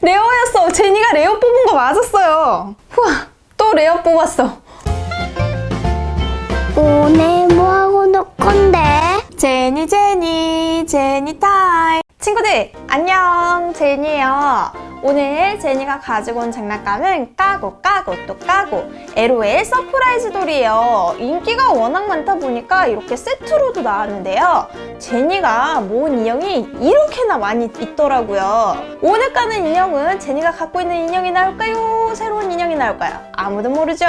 레어였어. 제니가 레어 뽑은 거 맞았어요. 우와, 또 레어 뽑았어. 오늘 뭐하고 놀 건데? 제니 제니 제니 타임 친구들 안녕 제니예요 오늘 제니가 가지고 온 장난감은 까고 까고 또 까고 LOL 서프라이즈 돌이에요 인기가 워낙 많다 보니까 이렇게 세트로도 나왔는데요 제니가 모은 인형이 이렇게나 많이 있더라고요 오늘 까는 인형은 제니가 갖고 있는 인형이 나올까요? 새로운 인형이 나올까요? 아무도 모르죠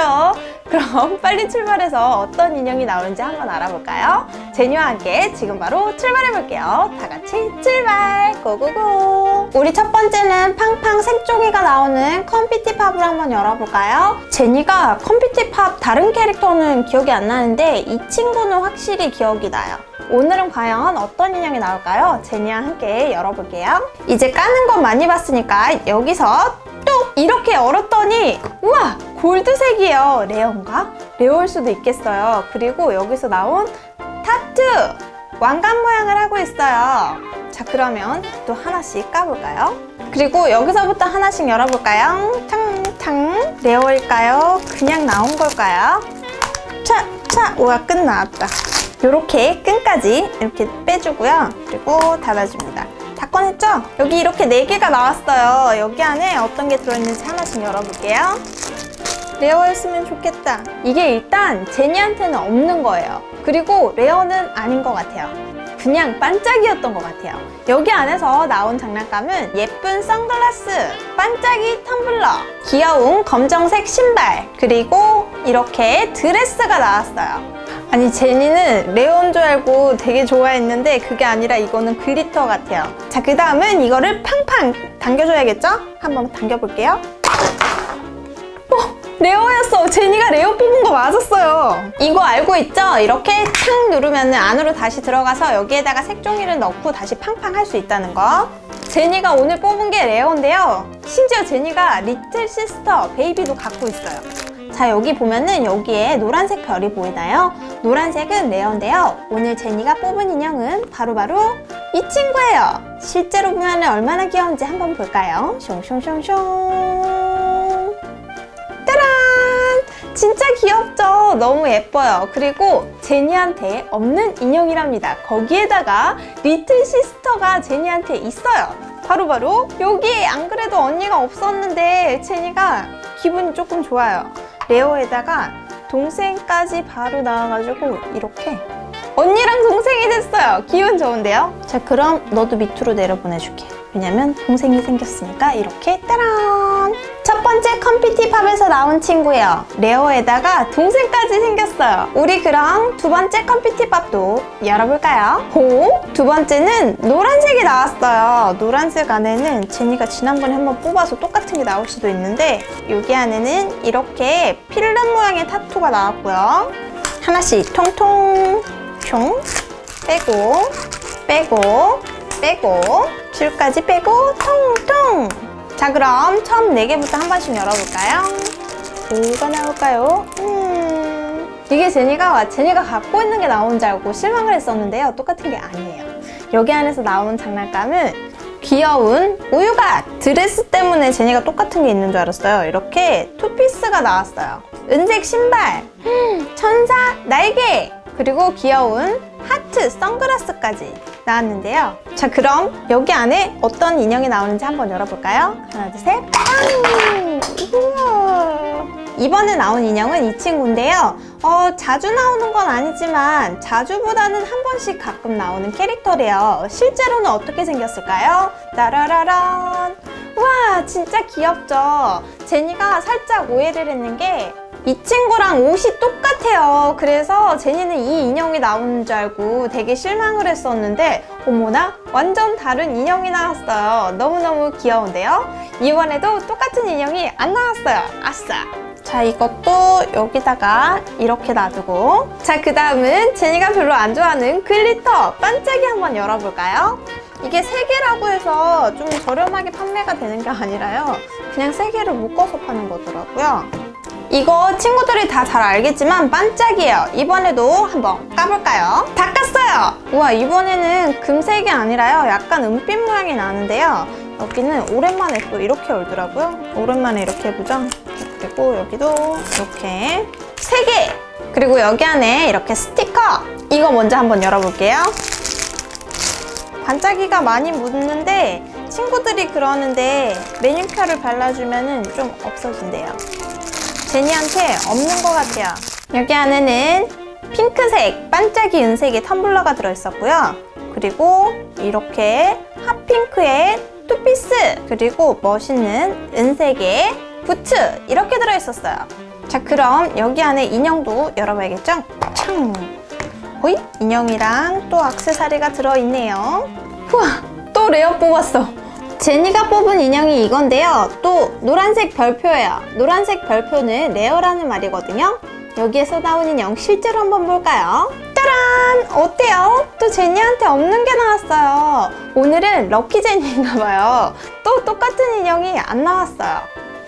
그럼 빨리 출발해서 어떤 인형이 나오는지 한번 알아볼까요? 제니와 함께 지금 바로 출발해 볼게요. 다 같이 출발! 고고고! 우리 첫 번째는 팡팡 색종이가 나오는 컴피티 팝을 한번 열어볼까요? 제니가 컴피티 팝 다른 캐릭터는 기억이 안 나는데 이 친구는 확실히 기억이 나요. 오늘은 과연 어떤 인형이 나올까요? 제니와 함께 열어볼게요. 이제 까는 건 많이 봤으니까 여기서 또 이렇게 열었더니 우와 골드색이에요. 레어인가? 레어일 수도 있겠어요. 그리고 여기서 나온 타투! 왕관 모양을 하고 있어요. 자, 그러면 또 하나씩 까볼까요? 그리고 여기서부터 하나씩 열어볼까요? 탕탕. 레어일까요? 그냥 나온 걸까요? 차, 차. 우와, 끈 나왔다. 요렇게 끈까지 이렇게 빼주고요. 그리고 닫아줍니다. 다 꺼냈죠? 여기 이렇게 4개가 나왔어요. 여기 안에 어떤 게 들어있는지 하나씩 열어볼게요. 레어였으면 좋겠다. 이게 일단 제니한테는 없는 거예요. 그리고 레어는 아닌 것 같아요. 그냥 반짝이였던 것 같아요. 여기 안에서 나온 장난감은 예쁜 선글라스, 반짝이 텀블러, 귀여운 검정색 신발, 그리고 이렇게 드레스가 나왔어요. 아니 제니는 레어인 줄 알고 되게 좋아했는데 그게 아니라 이거는 글리터 같아요. 자, 그 다음은 이거를 팡팡 당겨줘야겠죠? 한번 당겨볼게요. 레어였어. 제니가 레어 뽑은 거 맞았어요. 이거 알고 있죠? 이렇게 탁 누르면 안으로 다시 들어가서 여기에다가 색종이를 넣고 다시 팡팡 할 수 있다는 거. 제니가 오늘 뽑은 게 레어인데요. 심지어 제니가 리틀 시스터 베이비도 갖고 있어요. 자, 여기 보면은 여기에 노란색 별이 보이나요? 노란색은 레어인데요. 오늘 제니가 뽑은 인형은 바로바로 이 친구예요. 실제로 보면 얼마나 귀여운지 한번 볼까요? 숑숑숑숑. 진짜 귀엽죠? 너무 예뻐요. 그리고 제니한테 없는 인형이랍니다. 거기에다가 리틀 시스터가 제니한테 있어요. 바로 바로 여기 안 그래도 언니가 없었는데 제니가 기분이 조금 좋아요. 레오에다가 동생까지 바로 나와가지고 이렇게 언니랑 동생이 됐어요. 기분 좋은데요? 자, 그럼 너도 밑으로 내려보내줄게. 왜냐면 동생이 생겼으니까 이렇게 따란! 첫 번째 컴피티팝에서 나온 친구예요. 레어에다가 동생까지 생겼어요. 우리 그럼 두 번째 컴피티팝도 열어볼까요? 호! 두 번째는 노란색이 나왔어요. 노란색 안에는 제니가 지난번에 한번 뽑아서 똑같은 게 나올 수도 있는데 여기 안에는 이렇게 필름 모양의 타투가 나왔고요. 하나씩 통통 총 빼고 빼고 빼고 줄까지 빼고 통통 자 그럼 처음 4개부터 한 번씩 열어볼까요? 뭐가 나올까요? 음. 이게 제니가 제니가 갖고 있는 게 나온 줄 알고 실망을 했었는데요. 똑같은 게 아니에요. 여기 안에서 나온 장난감은 귀여운 우유가 드레스 때문에 제니가 똑같은 게 있는 줄 알았어요. 이렇게 투피스가 나왔어요. 은색 신발 천사 날개 그리고 귀여운 하트 선글라스까지 나왔는데요. 자, 그럼 여기 안에 어떤 인형이 나오는지 한번 열어볼까요? 하나, 둘, 셋. 빵! 우와. 이번에 나온 인형은 이 친구인데요. 어, 자주 나오는 건 아니지만 자주보다는 한 번씩 가끔 나오는 캐릭터래요. 실제로는 어떻게 생겼을까요? 따라라란. 와, 진짜 귀엽죠? 제니가 살짝 오해를 했는 게 이 친구랑 옷이 똑같아요. 그래서 제니는 이 인형이 나오는 줄 알고 되게 실망을 했었는데 어머나 완전 다른 인형이 나왔어요. 너무너무 귀여운데요? 이번에도 똑같은 인형이 안 나왔어요. 아싸! 자, 이것도 여기다가 이렇게 놔두고 자, 그 다음은 제니가 별로 안 좋아하는 글리터 반짝이 한번 열어볼까요? 이게 세 개라고 해서 좀 저렴하게 판매가 되는 게 아니라요. 그냥 세 개를 묶어서 파는 거더라고요. 이거 친구들이 다 잘 알겠지만 반짝이에요. 이번에도 한번 까볼까요? 다 깠어요! 우와, 이번에는 금색이 아니라요. 약간 은빛 모양이 나는데요. 여기는 오랜만에 또 이렇게 열더라고요. 오랜만에 이렇게 해보죠. 그리고 여기도 이렇게 세 개. 그리고 여기 안에 이렇게 스티커. 이거 먼저 한번 열어볼게요. 반짝이가 많이 묻는데 친구들이 그러는데 매니큐어를 발라주면 좀 없어진대요. 제니한테 없는 것 같아요. 여기 안에는 핑크색 반짝이 은색의 텀블러가 들어있었고요. 그리고 이렇게 핫핑크의 투피스 그리고 멋있는 은색의 부츠 이렇게 들어있었어요. 자 그럼 여기 안에 인형도 열어봐야겠죠? 창! 호이 인형이랑 또 악세사리가 들어있네요. 우와 또 레어 뽑았어. 제니가 뽑은 인형이 이건데요. 또 노란색 별표예요. 노란색 별표는 레어라는 말이거든요. 여기에서 나온 인형 실제로 한번 볼까요? 짜란! 어때요? 또 제니한테 없는 게 나왔어요. 오늘은 럭키 제니인가 봐요. 또 똑같은 인형이 안 나왔어요.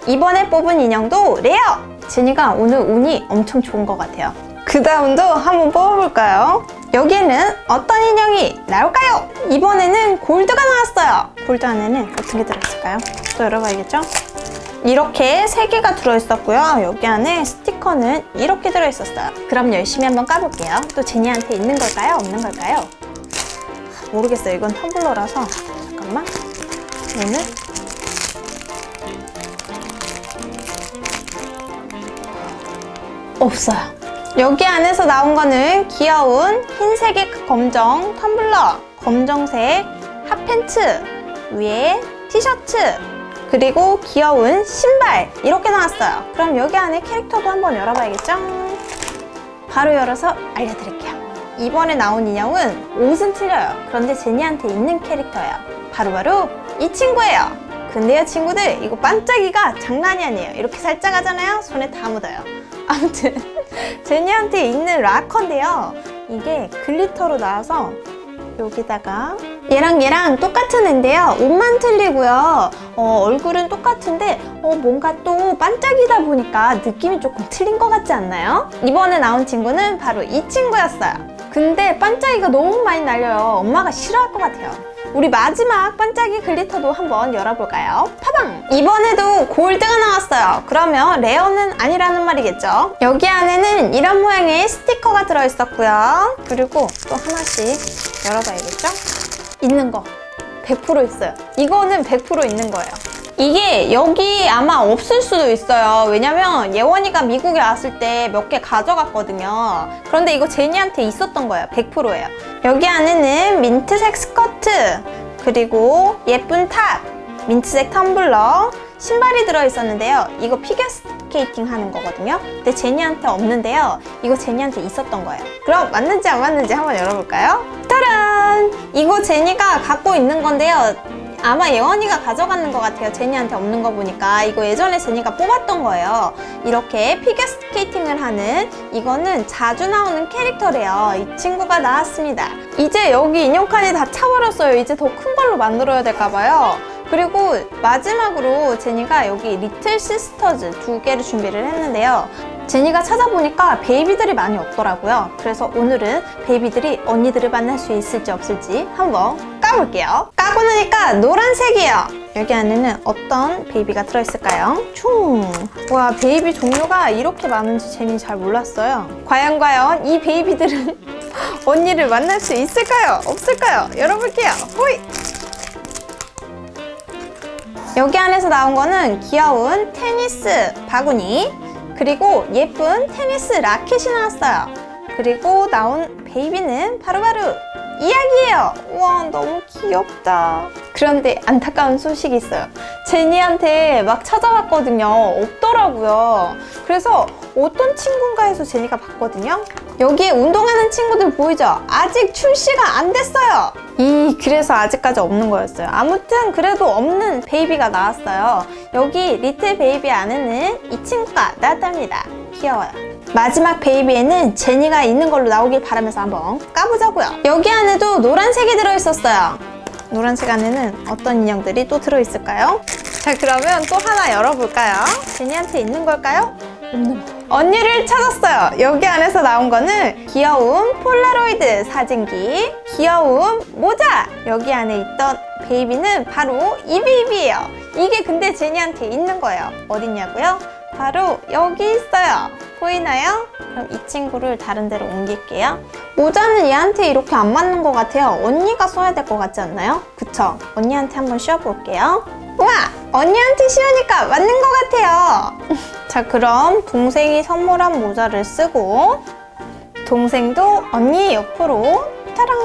이번에 뽑은 인형도 레어! 제니가 오늘 운이 엄청 좋은 것 같아요. 그 다음도 한번 뽑아볼까요? 여기에는 어떤 인형이 나올까요? 이번에는 골드가 나왔어요. 골드 안에는 어떤 게 들어있을까요? 또 열어봐야겠죠? 이렇게 세 개가 들어있었고요. 여기 안에 스티커는 이렇게 들어있었어요. 그럼 열심히 한번 까볼게요. 또 제니한테 있는 걸까요? 없는 걸까요? 모르겠어요. 이건 텀블러라서 잠깐만. 오늘 없어요. 여기 안에서 나온 거는 귀여운 흰색의 검정 텀블러, 검정색 핫팬츠, 위에 티셔츠, 그리고 귀여운 신발 이렇게 나왔어요. 그럼 여기 안에 캐릭터도 한번 열어봐야겠죠? 바로 열어서 알려드릴게요. 이번에 나온 인형은 옷은 틀려요. 그런데 제니한테 있는 캐릭터예요. 바로바로 이 친구예요. 근데요 친구들 이거 반짝이가 장난이 아니에요. 이렇게 살짝 하잖아요. 손에 다 묻어요. 아무튼 제니한테 있는 락커인데요. 이게 글리터로 나와서 여기다가 얘랑 얘랑 똑같은 애인데요. 옷만 틀리고요. 어, 얼굴은 똑같은데 어, 뭔가 또 반짝이다 보니까 느낌이 조금 틀린 것 같지 않나요? 이번에 나온 친구는 바로 이 친구였어요. 근데 반짝이가 너무 많이 날려요. 엄마가 싫어할 것 같아요. 우리 마지막 반짝이 글리터도 한번 열어볼까요? 파방! 이번에도 골드가 나왔어요. 그러면 레어는 아니라는 말이겠죠? 여기 안에는 이런 모양의 스티커가 들어있었고요. 그리고 또 하나씩 열어봐야겠죠? 있는 거. 100% 있어요. 이거는 100% 있는 거예요. 이게 여기 아마 없을 수도 있어요. 왜냐면 예원이가 미국에 왔을 때 몇 개 가져갔거든요. 그런데 이거 제니한테 있었던 거예요. 100%예요. 여기 안에는 민트색 스커트, 그리고 예쁜 탑, 민트색 텀블러, 신발이 들어있었는데요. 이거 피겨 스케이팅 하는 거거든요. 근데 제니한테 없는데요. 이거 제니한테 있었던 거예요. 그럼 맞는지 안 맞는지 한번 열어볼까요? 따란! 이거 제니가 갖고 있는 건데요. 아마 예원이가 가져가는 것 같아요. 제니한테 없는 거 보니까. 이거 예전에 제니가 뽑았던 거예요. 이렇게 피겨 스케이팅을 하는 이거는 자주 나오는 캐릭터래요. 이 친구가 나왔습니다. 이제 여기 인형칸이 다 차버렸어요. 이제 더 큰 걸로 만들어야 될까 봐요. 그리고 마지막으로 제니가 여기 리틀 시스터즈 두 개를 준비를 했는데요. 제니가 찾아보니까 베이비들이 많이 없더라고요. 그래서 오늘은 베이비들이 언니들을 만날 수 있을지 없을지 한번 까볼게요. 까고 나니까 노란색이에요. 여기 안에는 어떤 베이비가 들어있을까요? 충! 와, 베이비 종류가 이렇게 많은지 제니 잘 몰랐어요. 과연 과연 이 베이비들은 언니를 만날 수 있을까요? 없을까요? 열어볼게요. 호이! 여기 안에서 나온 거는 귀여운 테니스 바구니 그리고 예쁜 테니스 라켓이 나왔어요. 그리고 나온 베이비는 바로바로 이야기예요. 우와 너무 귀엽다. 그런데 안타까운 소식이 있어요. 제니한테 막 찾아봤거든요. 없더라고요. 그래서 어떤 친구인가 해서 제니가 봤거든요. 여기에 운동하는 친구들 보이죠? 아직 출시가 안 됐어요. 이 그래서 아직까지 없는 거였어요. 아무튼 그래도 없는 베이비가 나왔어요. 여기 리틀 베이비 안에는 이 친구가 나왔답니다. 귀여워요. 마지막 베이비에는 제니가 있는 걸로 나오길 바라면서 한번 까보자고요. 여기 안에도 노란색이 들어있었어요. 노란색 안에는 어떤 인형들이 또 들어있을까요? 자 그러면 또 하나 열어볼까요? 제니한테 있는 걸까요? 언니를 찾았어요. 여기 안에서 나온 거는 귀여운 폴라로이드 사진기, 귀여운 모자! 여기 안에 있던 베이비는 바로 이 베이비예요. 이게 근데 제니한테 있는 거예요. 어딨냐고요? 바로 여기 있어요. 보이나요? 그럼 이 친구를 다른 데로 옮길게요. 모자는 얘한테 이렇게 안 맞는 것 같아요. 언니가 써야 될 것 같지 않나요? 그쵸? 언니한테 한번 씌워볼게요. 우와! 언니한테 씌우니까 맞는 것 같아요. 자, 그럼 동생이 선물한 모자를 쓰고 동생도 언니 옆으로 짜란!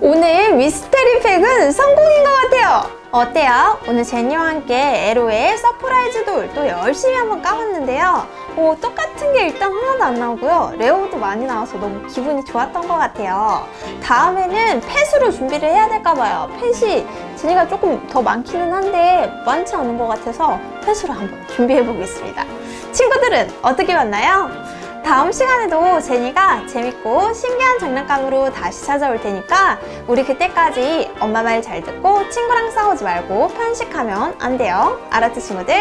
오늘 미스테리 팩은 성공인 것 같아요. 어때요? 오늘 제니와 함께 에로의 서프라이즈 돌또 열심히 한번 까봤는데요. 오, 똑같은 게 일단 하나도 안 나오고요. 레오도 많이 나와서 너무 기분이 좋았던 것 같아요. 다음에는 펫으로 준비를 해야 될까봐요. 펫이 제니가 조금 더 많기는 한데 많지 않은 것 같아서 펫으로 한번 준비해 보겠습니다. 친구들은 어떻게 봤나요? 다음 시간에도 제니가 재밌고 신기한 장난감으로 다시 찾아올 테니까 우리 그때까지 엄마 말 잘 듣고 친구랑 싸우지 말고 편식하면 안 돼요. 알았지 친구들?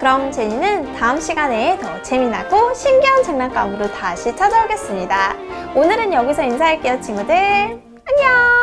그럼 제니는 다음 시간에 더 재미나고 신기한 장난감으로 다시 찾아오겠습니다. 오늘은 여기서 인사할게요 친구들. 안녕!